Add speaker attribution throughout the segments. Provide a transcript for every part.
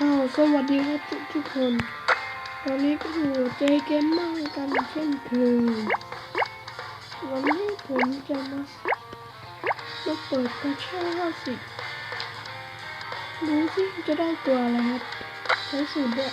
Speaker 1: อ้าวสวัสดีครับทุกทุกคน ตอนนี้ก็อยู่เจเกมเมอร์กันเช่นเคยวันนี้ผมจะมามาเปิดกระชาสิดูสิจะได้ตัวอะไรครับใช้สูตรด้วย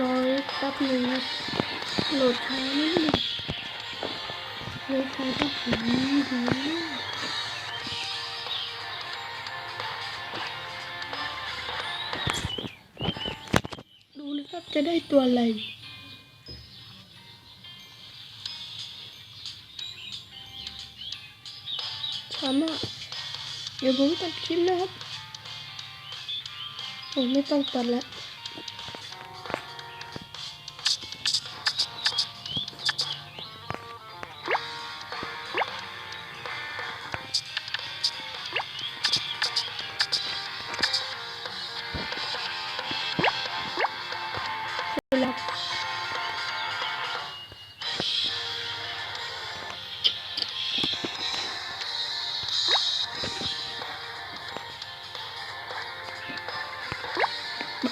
Speaker 1: รอแป๊บหนึงโหลดช้านิดหนึงเลยใช้ก็ถึงดีมากดูนะครับจะได้ตัวอะไรช้ามากเดี๋ยวผมตัดคลิปนะครับ ผมไม่ต้องตัดแล้ว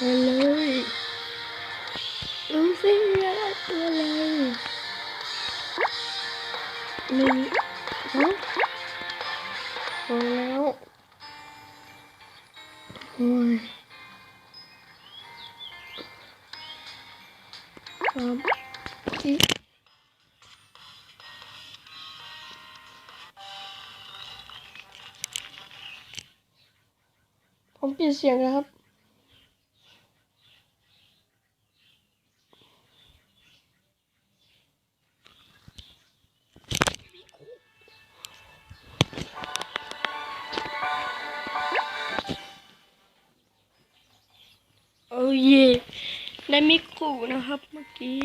Speaker 1: มาเลยดูสิอะไรตัวอะไรหนึ่งฮะพอแล้วโอ้ยสามสี่ผมปิดเสียงนะครับ เย่ได้มิคุนะครับเมื่อกี้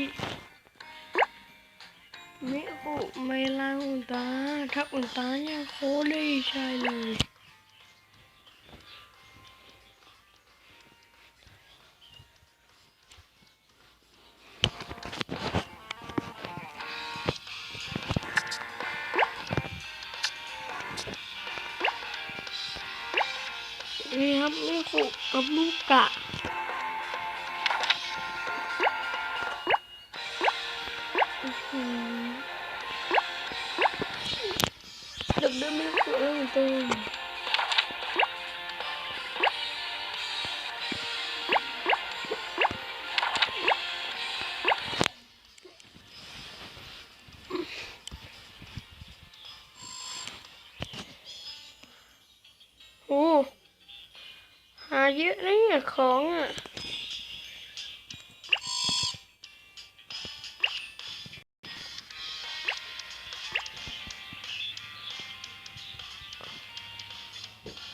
Speaker 1: มิคุไม่ล้างอุนตาถ้าอุนตาเนี่ยโคตรได้ใช่เลยนี่ครับมิคุกับลูกกะ ด็กเดินไม่ได้คุยเรื่องตัวโอ้หาเยอะนะเนี่ยของอะ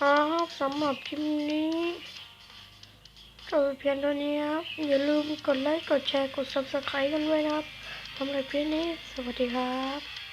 Speaker 1: ครับสำหรับคลิปนี้จบเพียงเท่านี้ครับ อย่าลืมกดไลค์ กดแชร์ กด subscribe กันด้วยนะครับสำหรับคลิปนี้ สวัสดีครับ